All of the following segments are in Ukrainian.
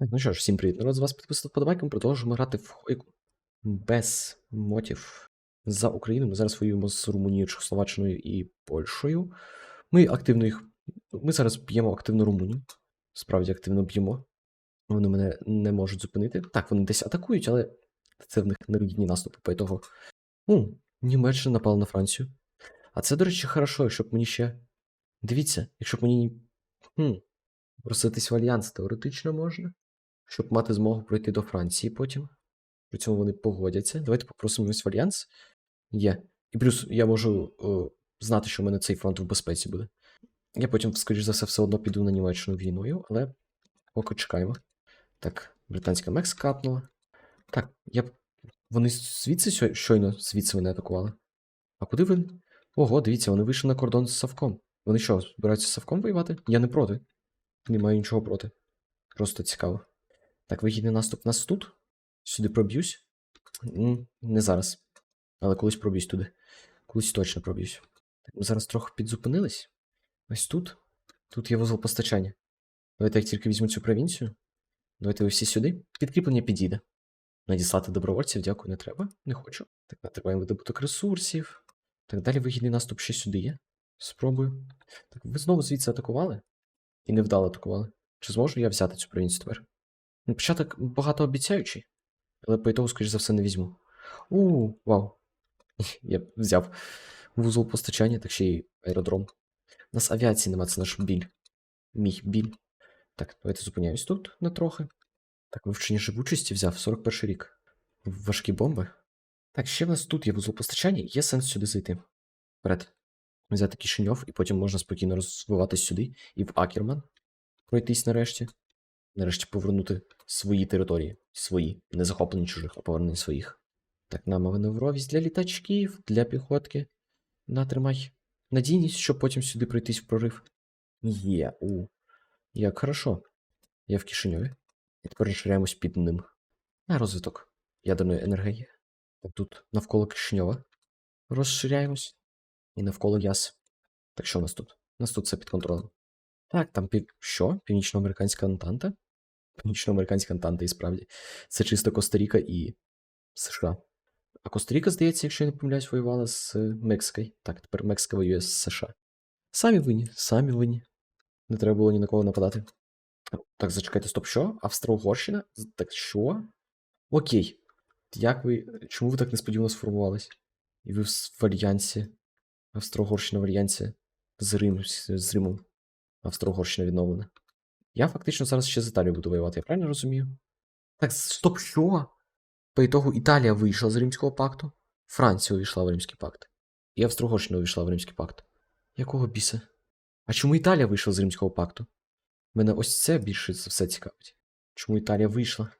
Так, ну що ж, всім привіт. Народ з вас підписати вподобайки, ми продовжуємо грати в Хойку. Без мотів за Україну. Ми зараз воюємо з Румунією, Чехословаччиною і Польщею. Ми активно їх. Ми зараз б'ємо активно Румунію. Справді активно б'ємо. Вони мене не можуть зупинити. Так, вони десь атакують, але це в них невигідні наступи. По того. Ну, Німеччина напала на Францію. А це, до речі, хорошо, якщо б мені ще. Дивіться, якщо б мені. Хм, проситись в альянс теоретично можна щоб мати змогу пройти до Франції потім. При цьому вони погодяться. Давайте попросимо в Альянс. Є. І плюс я можу о, знати, що в мене цей фронт в безпеці буде. Я потім, скоріш за все, все одно піду на Німеччину війною, але поки чекаємо. Так, британська Мекс капнула. Так, я. Вони звідси щойно звідси мене атакували. А куди ви? Ого, дивіться, вони вийшли на кордон з Савком. Вони що, збираються з Савком воювати? Я не проти. Не маю нічого проти. Просто цікаво. Так, вигідний наступ у нас тут. Сюди проб'юсь. Не зараз. Але колись проб'юсь туди. Колись точно проб'юсь. Так, ми зараз трохи підзупинились. Ось тут. Тут є вузол постачання. Давайте як тільки візьму цю провінцію. Давайте ви всі сюди. Підкріплення підійде. Надіслати добровольців, дякую, не треба. Не хочу. Так, натриваємо видобуток ресурсів. Так, далі вигідний наступ ще сюди є. Спробую. Так, ви знову звідси атакували? І невдало атакували. Чи зможу я взяти цю провінцію тепер? Початок багатообіцяючий, але по скоріш за все, не візьму. У, вау. Я взяв вузол постачання, так ще й аеродром. У нас авіації нема, це наш біль. Мій біль. Так, давайте зупиняюсь тут на трохи. Так, вивчення живучості взяв 41 рік. Важкі бомби. Так, ще в нас тут є вузол постачання, є сенс сюди зайти. Вперед. Взяти Кишиньов, і потім можна спокійно розвиватись сюди і в Акерман. Пройтись нарешті нарешті повернути свої території. Свої, не захоплені чужих, а повернені своїх. Так, нам маневровість для літачків, для піхотки. Натримай. Надійність, щоб потім сюди пройтись в прорив. Є, у. Як хорошо. Я в Кишиньові. І тепер розширяємось під ним. На розвиток ядерної енергії. Тут навколо Кишиньова. Розширяємось. І навколо Яс. Так що у нас тут? У нас тут все під контролем. Так, там пів... що? Північноамериканська Антанта? Північноамериканська Антанта, і справді. Це чисто Коста-Ріка і США. А Коста-Ріка, здається, якщо я не помиляюсь, воювала з Мексикою. Так, тепер Мексика воює з США. Самі винні, самі винні. Не треба було ні на кого нападати. Так, зачекайте, стоп, що? Австро-Угорщина? Так що? Окей. Як ви. Чому ви так несподівано сформувались? І ви в альянсі. Австро-Угорщина в альянсі з Рим, з Римом. Австро-Угорщина відновлена. Я фактично зараз ще з Італією буду воювати, я правильно розумію? Так, стоп, що? По ітогу Італія вийшла з Римського пакту, Франція увійшла в Римський пакт. І Австро-Угорщина увійшла в Римський пакт. Якого біса? А чому Італія вийшла з Римського пакту? Мене ось це більше за все цікавить. Чому Італія вийшла,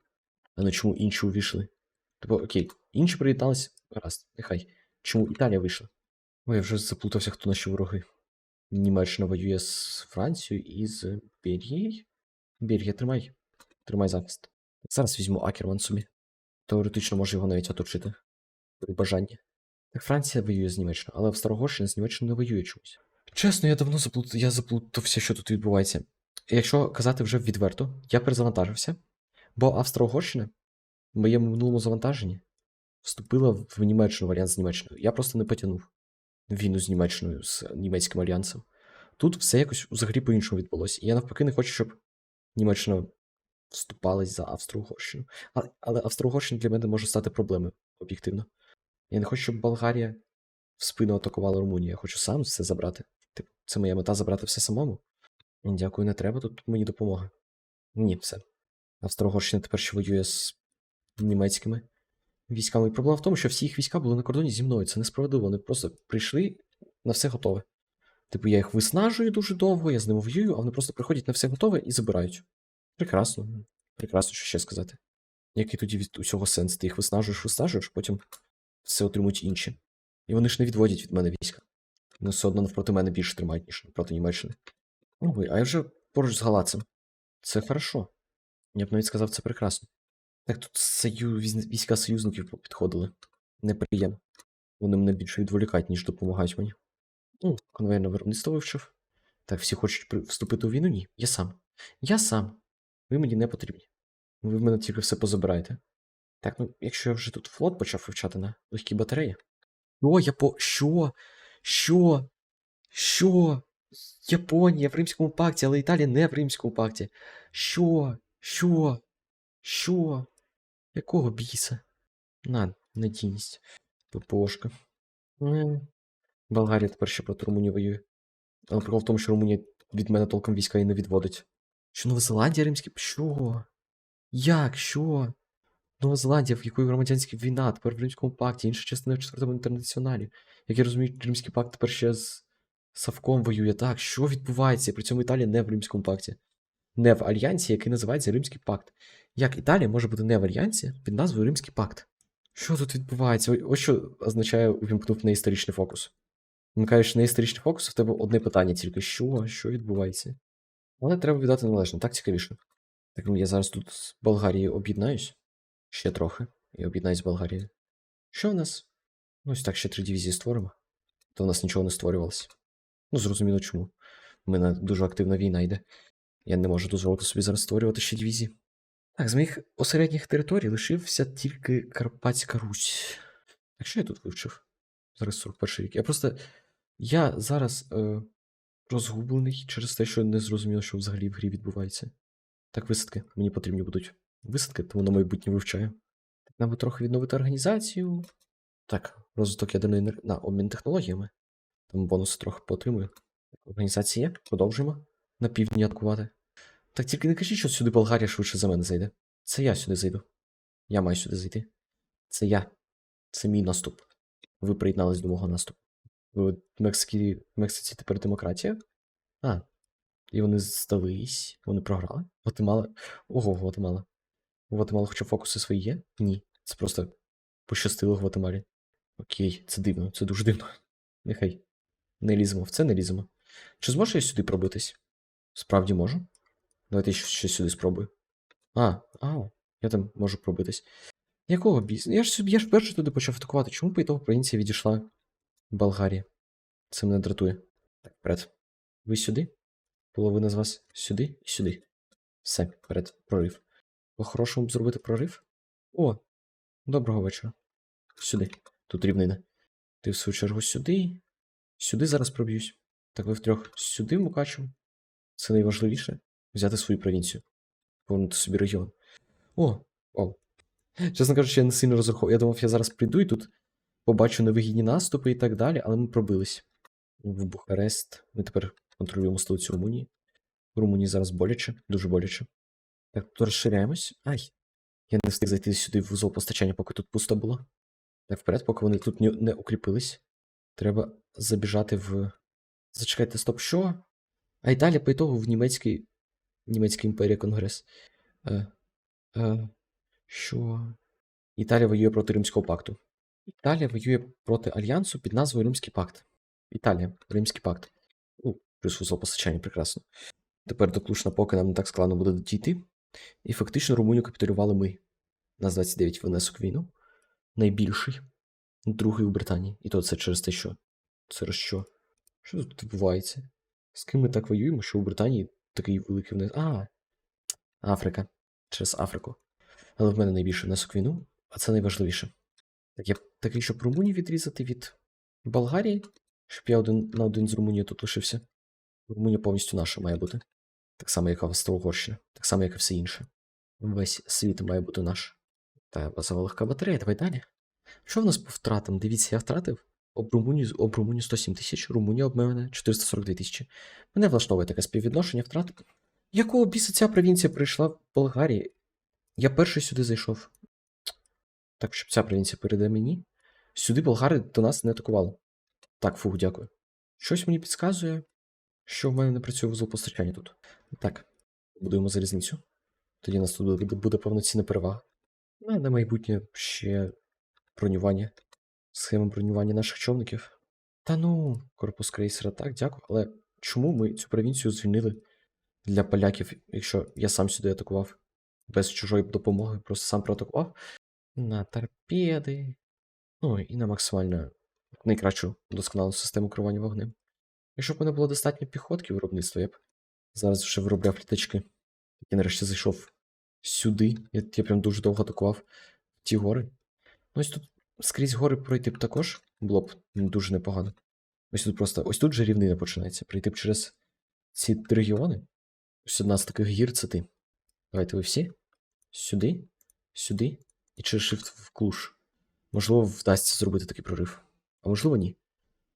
а не чому інші увійшли? Тобто, окей, інші приєднались, раз, нехай. Чому Італія вийшла? Ой, я вже заплутався, хто наші вороги. Німеччина воює з Францією і з Бельгією. Бельгія, тримай. Тримай захист. Зараз візьму Акерман собі. Теоретично можу його навіть оточити. При бажанні. Так Франція воює з Німеччиною, але Австро-Угорщина з Німеччиною не воює чомусь. Чесно, я давно заплут... я заплутався, що тут відбувається. Якщо казати вже відверто, я перезавантажився, бо Австро-Угорщина в моєму минулому завантаженні вступила в Німеччину в альянс з Німеччиною. Я просто не потягнув війну з Німеччиною, з німецьким альянсом. Тут все якось взагалі по-іншому відбулося. І я навпаки не хочу, щоб Німеччина вступалась за Австро-Угорщину. Але, але Австро-Угорщина для мене може стати проблемою, об'єктивно. Я не хочу, щоб Болгарія в спину атакувала Румунію. Я хочу сам все забрати. Типу, це моя мета забрати все самому. Дякую, не треба тут мені допомоги. Ні, все. Австро-Угорщина тепер ще воює з німецькими військами. І проблема в тому, що всі їх війська були на кордоні зі мною. Це несправедливо. Вони просто прийшли на все готове. Типу, я їх виснажую дуже довго, я з ними воюю, а вони просто приходять на все готове і забирають. Прекрасно. Прекрасно, що ще сказати. Який тоді від усього сенс? Ти їх виснажуєш, виснажуєш, потім все отримують інші. І вони ж не відводять від мене війська. Вони все одно навпроти мене більше тримають, ніж проти Німеччини. Ой, а я вже поруч з Галацем. Це хорошо. Я б навіть сказав, це прекрасно. Так тут сою... війська союзників підходили. Неприємно. Вони мене більше відволікають, ніж допомагають мені. Ну, конвейерне виробництво вивчив. Так, всі хочуть вступити у війну? Ні. Я сам. Я сам. Ви мені не потрібні. Ви в мене тільки все позабираєте. Так, ну, якщо я вже тут флот почав вивчати на легкі батареї. О, я по. Що? Що? Що? Японія в Римському пакті, але Італія не в Римському пакті. Що? Що? Що? Якого біса? На, надійність. ППОшка. Болгарія тепер ще проти Румунії воює. Але прикол в тому, що Румунія від мене толком війська і не відводить. Що Нова Зеландія римські? Що? Як? Що? Нова Зеландія, в якої громадянська війна, тепер в Римському пакті, інша частина в четвертому інтернаціоналі. Як я розумію, Римський пакт тепер ще з Савком воює. Так, що відбувається? При цьому Італія не в Римському пакті. Не в альянсі, який називається Римський пакт. Як Італія може бути не в альянсі під назвою Римський пакт? Що тут відбувається? Ось що означає увімкнув на історичний фокус. Вмикаєш на історичний фокус, в тебе одне питання тільки: що? Що відбувається? Але треба віддати належно, так цікавіше. Так, ну я зараз тут з Болгарією об'єднаюсь. Ще трохи. І об'єднаюсь з Болгарією. Що в нас? Ну, ось так ще три дивізії створимо. То в нас нічого не створювалося. Ну, зрозуміло чому. У мене дуже активна війна йде. Я не можу дозволити собі зараз створювати ще дивізії. Так, з моїх осередніх територій лишився тільки Карпатська Русь. Так що я тут вивчив? Зараз 41 рік. Я просто. Я зараз е, розгублений через те, що не зрозумів, що взагалі в грі відбувається. Так, висадки. Мені потрібні будуть висадки, тому на майбутнє вивчаю. Нам трохи відновити організацію. Так, розвиток ядерної енергії. На обмін технологіями. Там бонуси трохи поотримую. Організація. Продовжуємо. На півдні атакувати. Так тільки не кажіть, що сюди Болгарія швидше за мене зайде. Це я сюди зайду. Я маю сюди зайти. Це я. Це мій наступ. Ви приєднались до мого наступу. В Мексиці, тепер демократія? А. І вони здались, вони програли. Гватемала. Ого, Гватемала. Гватемала хоча фокуси свої є? Ні. Це просто пощастило Гватемалі. Окей, це дивно, це дуже дивно. Нехай. Не ліземо, в це не ліземо. Чи зможу я сюди пробитись? Справді можу. Давайте ще, ще сюди спробую. А, а, я там можу пробитись. Якого бізнесу? Я ж я ж перший туди почав атакувати. Чому по ітогу провінція відійшла Болгарія? Це мене дратує. Так, вперед. Ви сюди? Половина з вас сюди і сюди. Все, вперед, прорив. По-хорошому б зробити прорив? О, доброго вечора. Сюди. Тут рівнина. Ти в свою чергу сюди. Сюди зараз проб'юсь. Так ви втрьох сюди Мукачево. Це найважливіше взяти свою провінцію. Повернути собі регіон. О, о. Чесно кажучи, я не сильно розраховував. Я думав, я зараз прийду і тут побачу невигідні наступи і так далі, але ми пробились. В Бухарест. Ми тепер контролюємо столицю Румунії. В Румунії зараз боляче, дуже боляче. Так, тут розширяємось. Ай. Я не встиг зайти сюди в вузол постачання, поки тут пусто було. Так, вперед, поки вони тут не, укріпились. Треба забіжати в. Зачекайте, стоп, що? А Італія по ітогу в німецький. Німецька імперія Конгрес. Е, е, що? Італія воює проти Римського пакту. Італія воює проти Альянсу під назвою Римський пакт. Італія, Римський пакт. Ну, плюс вузол постачання, прекрасно. Тепер до Клушна, поки нам не так складно буде дійти. І фактично Румунію капітулювали ми. Нас 29 внесок війну. Найбільший. Другий у Британії. І то це через те, що. Через що? Що тут відбувається? З ким ми так воюємо, що у Британії такий великий внесок. А. Африка. Через Африку. Але в мене найбільший внесок війну, а це найважливіше. Так я такий, щоб Румунію відрізати від Болгарії, щоб я один на один з Румунією тут лишився. Румунія повністю наша має бути. Так само, як Австро-Угорщина, так само, як і все інше. Весь світ має бути наш. Та базова легка батарея, давай далі. Що в нас по втратам? Дивіться, я втратив об Румунію, об Румунію 107 тисяч, Румунія об мене 442 тисячі. Мене влаштовує таке співвідношення втрат. Якого біса ця провінція прийшла в Болгарії? Я перший сюди зайшов. Так, щоб ця провінція перейде мені. Сюди болгари до нас не атакували. Так, фух, дякую. Щось мені підказує, що в мене не працює вузол постачання тут. Так, будуємо залізницю. Тоді у нас тут буде, буде повноцінна перевага. Ну, на майбутнє ще бронювання. Схема бронювання наших човників. Та ну, корпус крейсера, так, дякую. Але чому ми цю провінцію звільнили для поляків, якщо я сам сюди атакував? Без чужої допомоги, просто сам проатакував. На торпеди. Ну і на максимально найкращу досконалу систему керування вогнем. Якщо б мене було достатньо піхотки виробництва, я б зараз вже виробляв літачки. І нарешті зайшов сюди. Я, я прям дуже довго атакував ті гори. Ну, ось тут скрізь гори пройти б також було б дуже непогано. Ось тут просто ось тут же рівнина починається. Пройти б через ці три регіони. Ось одна з таких гір це ти. Давайте ви всі. Сюди, сюди і через shift в клуш. Можливо, вдасться зробити такий прорив. А можливо, ні.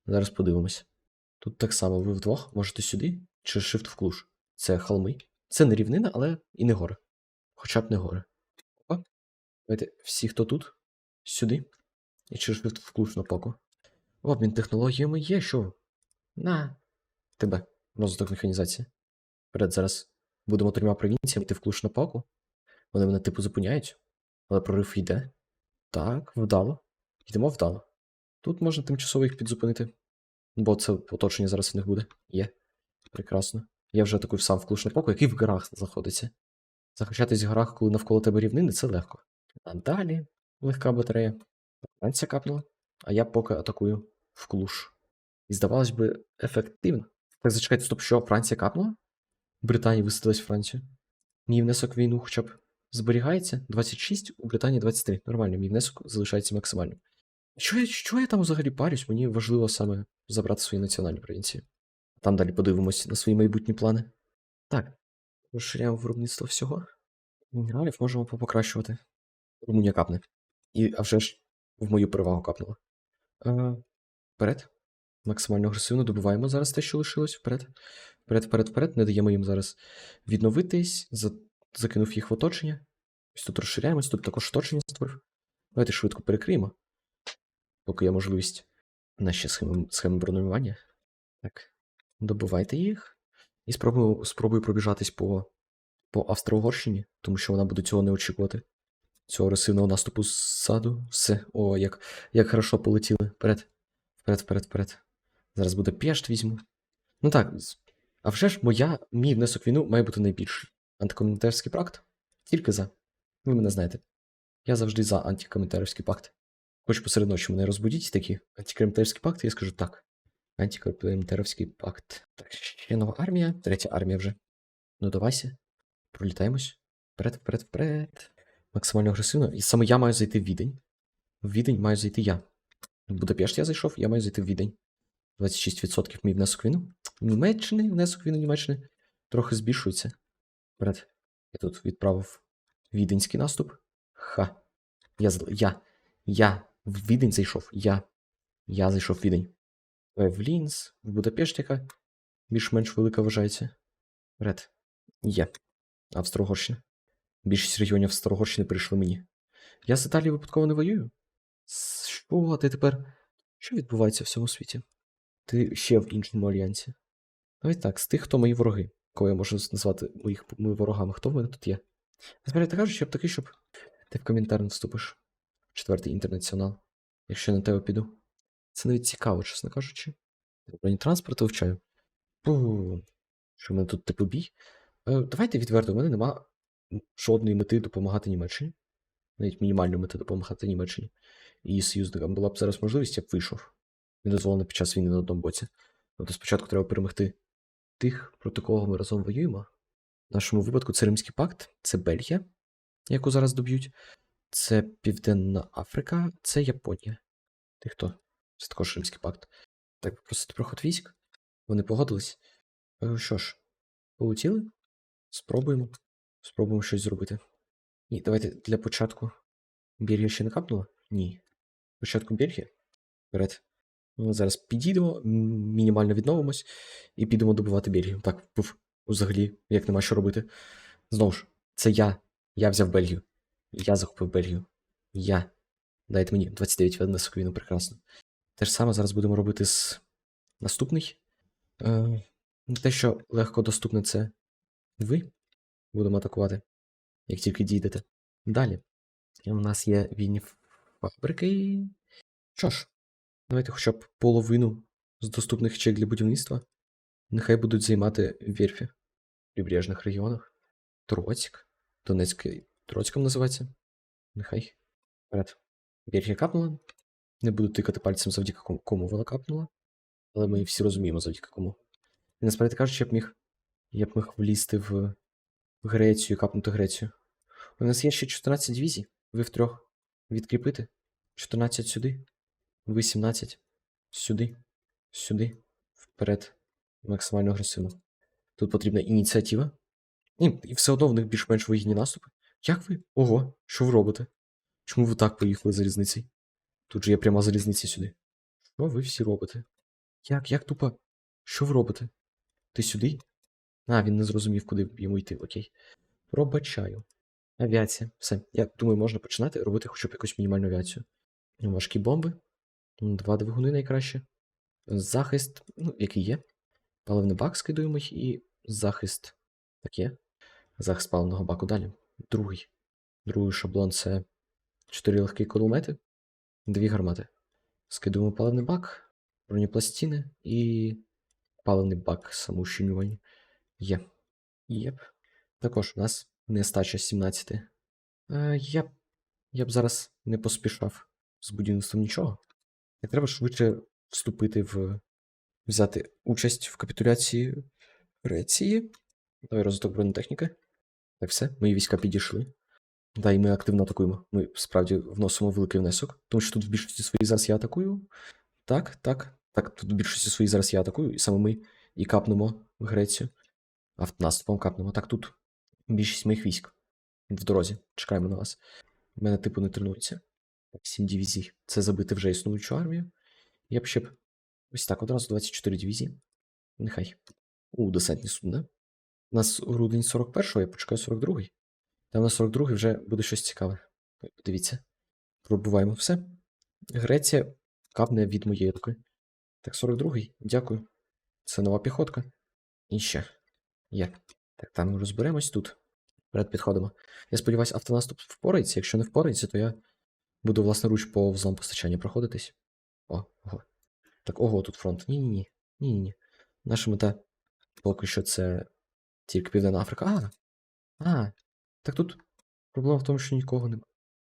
Зараз подивимось. Тут так само ви вдвох можете сюди через shift в клуш. Це холми. Це не рівнина, але і не гори. Хоча б не гори. Опа. Давайте всі, хто тут, сюди. І через shift в клуш на паку. Обмін технологіями є, що? На тебе. Розвиток механізації. Вперед зараз будемо трьома провінціями йти в клуш на паку. Вони мене типу зупиняють, але прорив йде. Так, вдало. Йдемо вдало. Тут можна тимчасово їх підзупинити. Бо це оточення зараз в них буде. Є. Прекрасно. Я вже атакую сам в клуш на який в горах знаходиться. Захищатись в горах, коли навколо тебе рівнини, це легко. А далі легка батарея. Франція капнула, а я поки атакую в клуш. І здавалось би, ефективно. Так зачекайте, стоп, що Франція капнула? Британія висадилась в Францію. Мій внесок війну хоча б зберігається. 26, у Британії 23. Нормально, мій внесок залишається максимальним. Що я, що я там взагалі парюсь? Мені важливо саме забрати свої національні провінції. Там далі подивимось на свої майбутні плани. Так, розширяємо виробництво всього. Мінералів можемо попокращувати. Румунія капне. І, а вже ж в мою перевагу капнула. А, вперед. Максимально агресивно добиваємо зараз те, що лишилось. Вперед. Вперед, вперед, вперед. Не даємо їм зараз відновитись. За... Закинув їх в оточення. Ось тут розширяємось, тут також оточення створив. Давайте швидко перекриємо. Поки є можливість. Наші схеми, схеми бронювання. Так. Добивайте їх. І спробую, спробую пробіжатись по, по Австро-Угорщині, тому що вона буде цього не очікувати. Цього агресивного наступу ззаду. Все. О, як, як хорошо полетіли. Вперед. Вперед, вперед, вперед. Зараз буде пешт візьму. Ну так. А вже ж моя, мій внесок війну має бути найбільший. Антикоментарський пакт. Тільки за. Ви мене знаєте. Я завжди за антикоментарський пакт. Хоч посеред ночі мене розбудіть такі антикоментарський пакт, я скажу так. Антикоментарський пакт. Так, ще нова армія, третя армія вже. Ну давайся. Пролітаємось. Вперед, вперед, вперед. Максимально агресивно. І саме я маю зайти в Відень. В Відень маю зайти я. В Будапешт я зайшов, я маю зайти в Відень. 26% мій внесок війну. Німеччини, внесок війну Німеччини трохи збільшується. Вперед. Я тут відправив віденський наступ. Ха. Я, я, я в Відень зайшов. Я. Я зайшов в Відень. В Лінц, в Будапешт, яка більш-менш велика вважається. Вперед. Є. Австро-Угорщина. Більшість регіонів Австро-Угорщини прийшли мені. Я з Італією випадково не воюю. Що ти тепер? Що відбувається в всьому світі? Ти ще в іншому альянсі. Давай так, з тих, хто мої вороги, кого я можу назвати моїх моїми ворогами, хто в мене тут є? Насправді кажеш, я б такий, щоб ти в коментар не вступиш. Четвертий інтернаціонал. Якщо я на тебе піду. Це навіть цікаво, чесно кажучи. Бронетранспорт вивчаю. Пу. Що в мене тут типу бій? Е, давайте відверто, у мене нема жодної мети допомагати Німеччині. Навіть мінімальної мети допомагати Німеччині. І союзникам була б зараз можливість, я б вийшов. Не дозволено під час війни на одному боці. Тобто спочатку треба перемогти тих, проти кого ми разом воюємо. В нашому випадку це Римський пакт, це Бельгія, яку зараз доб'ють. Це Південна Африка, це Японія. Ти хто? Це також Римський пакт. Так, попросити проход військ. Вони погодились. Е, Що ж, полетіли? Спробуємо. Спробуємо щось зробити. Ні, давайте для початку. Бельгія ще не капнула? Ні. Спочатку Бельгія. Вперед. Ми зараз підійдемо, мінімально відновимось і підемо добивати Бельгію. Так, пуф, взагалі, як нема що робити. Знову ж, це я. Я взяв Бельгію. Я захопив Бельгію. Я. Дайте мені 29 віднесок війну, прекрасно. Те ж саме зараз будемо робити з наступний. Е, те, що легко доступне, це ви. Будемо атакувати, як тільки дійдете. Далі. У нас є вільні фабрики. Що ж, давайте хоча б половину з доступних чек для будівництва. Нехай будуть займати верфі в прибережних регіонах. Троцьк. Донецький Троцьком називається. Нехай. Вперед. Бельгія капнула. Не буду тикати пальцем завдяки кому- вона капнула. Але ми всі розуміємо, завдяки кому. І насправді кажучи, я б міг. Я б міг влізти в Грецію капнути Грецію. У нас є ще 14 дивізій. Ви втрьох. Відкріпити. 14 сюди. Ви 17. Сюди. Сюди. Вперед. Максимально агресивно. Тут потрібна ініціатива. І, і все одно в них більш-менш вигідні наступи. Як ви? Ого, що ви робите? Чому ви так поїхали залізницею? Тут же є пряма залізниця сюди. Що ви всі робите? Як, як тупо? Що ви робите? Ти сюди? А, він не зрозумів, куди йому йти, окей. Пробачаю. Авіація. Все. Я думаю, можна починати робити хоча б якусь мінімальну авіацію. Важкі бомби. Два двигуни найкраще. Захист, ну, який є. Паливний бак скидуємо і захист. Так є. Захист паливного баку далі. Другий. Другий шаблон це 4 легкі кулемети, дві гармати. Скидуємо паливний бак, бронепластини і паливний бак самоущільнювання. Є. Єп. Також у нас нестача 17. Е, я, я б зараз не поспішав з будівництвом нічого. І треба швидше вступити в. взяти участь в капітуляції Греції. Давай розвиток бронетехніки. Так, все, мої війська підійшли. Да, і ми активно атакуємо. Ми справді вносимо великий внесок, тому що тут в більшості своїй зараз я атакую. Так, так. Так, тут в більшості своїй зараз я атакую, і саме ми і капнемо в Грецію. Автонаступом капнемо. Так, тут більшість моїх військ в дорозі. Чекаємо на вас. Мене типу не тренується. Так, 7 дивізій. Це забити вже існуючу армію. Я б ще б. Ось так, одразу 24 дивізії. Нехай. У, десантні судна. У нас грудень 41-го, я почекаю 42-й. Там на 42-й вже буде щось цікаве. Подивіться. Пробуваємо все. Греція капне від моєї руки. Так, 42-й, дякую. Це нова піхотка. І ще. Є. Так, там розберемось тут. Перед підходимо. Я сподіваюся, автонаступ впорається. Якщо не впорається, то я буду власноруч по вузлам постачання проходитись. О, ого. Так, ого, тут фронт. Ні-ні-ні. Ні-ні-ні. Наша мета поки що це тільки Південна Африка. А, а, так тут проблема в тому, що нікого нема.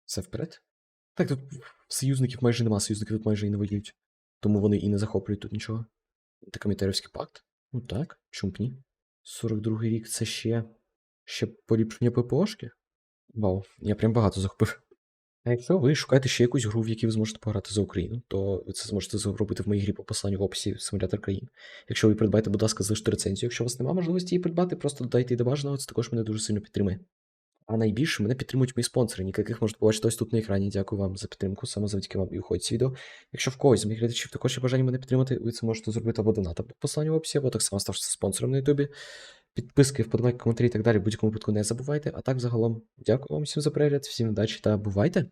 Все вперед? Так, тут союзників майже нема, союзники тут майже і не воюють. Тому вони і не захоплюють тут нічого. Комітарівський пакт? Ну так, чому б ні? 42-й рік це ще. ще поліпшення ППОшки? Вау, я прям багато захопив. А якщо ви шукаєте ще якусь гру, в якій ви зможете пограти за Україну, то ви це зможете зробити в моїй грі по посланню в описі симулятор країн. Якщо ви придбаєте, будь ласка, залиште рецензію. Якщо у вас немає можливості її придбати, просто додайте її до бажаного, це також мене дуже сильно підтримує. А найбільше мене підтримують мої спонсори, яких можете побачити ось тут на екрані. Дякую вам за підтримку, саме завдяки вам і уходить з відео. Якщо в когось з моїх глядачів також є бажання мене підтримати, ви це можете зробити або донатом по посланню в описі, або так само ставшися спонсором на Ютубі. Підписки, вподобайки, коментарі і так далі. Будь-якому випадку не забувайте. А так, загалом, дякую вам всім за перегляд, всім удачі та бувайте!